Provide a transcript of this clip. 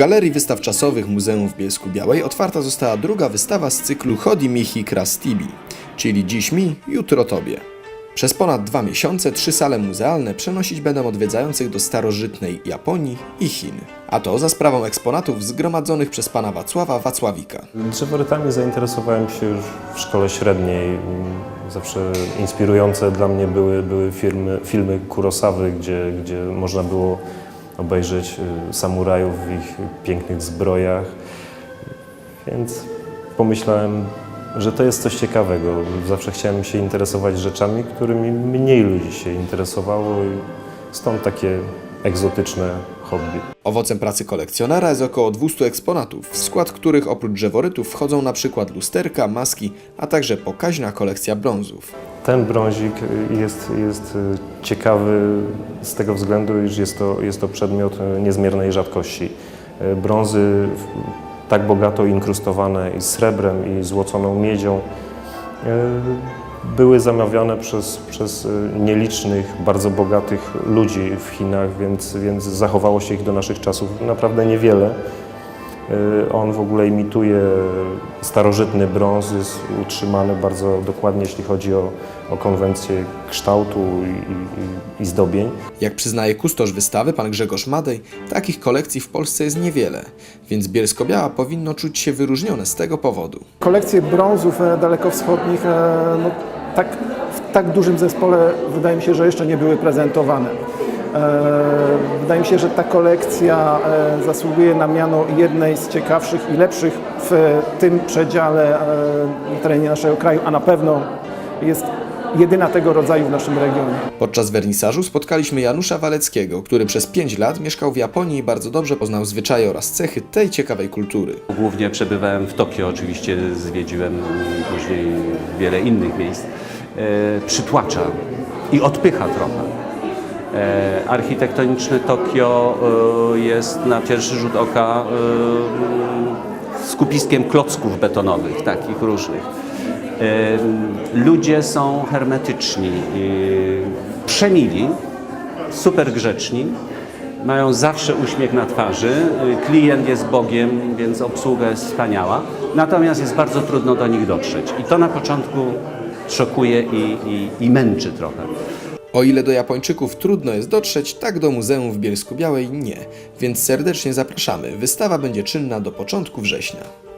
Galerii Wystaw Czasowych Muzeum w Bielsku Białej otwarta została druga wystawa z cyklu Chodzi Michi Kras Tibi, czyli Dziś mi, jutro tobie. Przez ponad dwa miesiące trzy sale muzealne przenosić będą odwiedzających do starożytnej Japonii i Chin. A to za sprawą eksponatów zgromadzonych przez pana Wacława Wacławika. Drzeworytami zainteresowałem się już w szkole średniej. Zawsze inspirujące dla mnie były, były filmy, filmy Kurosawy, gdzie, gdzie można było obejrzeć y, samurajów w ich pięknych zbrojach. Więc pomyślałem, że to jest coś ciekawego. Zawsze chciałem się interesować rzeczami, którymi mniej ludzi się interesowało i stąd takie egzotyczne hobby. Owocem pracy kolekcjonera jest około 200 eksponatów, w skład których oprócz drzeworytów wchodzą na przykład lusterka, maski, a także pokaźna kolekcja brązów. Ten brązik jest, jest ciekawy z tego względu, iż jest to, jest to przedmiot niezmiernej rzadkości. Brązy tak bogato inkrustowane i srebrem, i złoconą miedzią były zamawiane przez, przez nielicznych, bardzo bogatych ludzi w Chinach, więc, więc zachowało się ich do naszych czasów naprawdę niewiele. On w ogóle imituje starożytny brąz, jest utrzymany bardzo dokładnie, jeśli chodzi o, o konwencję kształtu i, i, i zdobień. Jak przyznaje kustosz wystawy, pan Grzegorz Madej, takich kolekcji w Polsce jest niewiele, więc Bielsko-Biała powinno czuć się wyróżnione z tego powodu. Kolekcje brązów e, dalekowschodnich e, no, tak, w tak dużym zespole wydaje mi się, że jeszcze nie były prezentowane. E, Wydaje mi się, że ta kolekcja e, zasługuje na miano jednej z ciekawszych i lepszych w tym przedziale e, na terenie naszego kraju, a na pewno jest jedyna tego rodzaju w naszym regionie. Podczas wernisażu spotkaliśmy Janusza Waleckiego, który przez 5 lat mieszkał w Japonii i bardzo dobrze poznał zwyczaje oraz cechy tej ciekawej kultury. Głównie przebywałem w Tokio, oczywiście zwiedziłem później wiele innych miejsc. E, przytłacza i odpycha trochę. E, architektoniczne Tokio e, jest na pierwszy rzut oka e, skupiskiem klocków betonowych, takich różnych. Ludzie są hermetyczni, przemili, super grzeczni, mają zawsze uśmiech na twarzy. Klient jest Bogiem, więc obsługa jest wspaniała. Natomiast jest bardzo trudno do nich dotrzeć. I to na początku szokuje i, i, i męczy trochę. O ile do Japończyków trudno jest dotrzeć, tak do Muzeum w Bielsku Białej nie, więc serdecznie zapraszamy. Wystawa będzie czynna do początku września.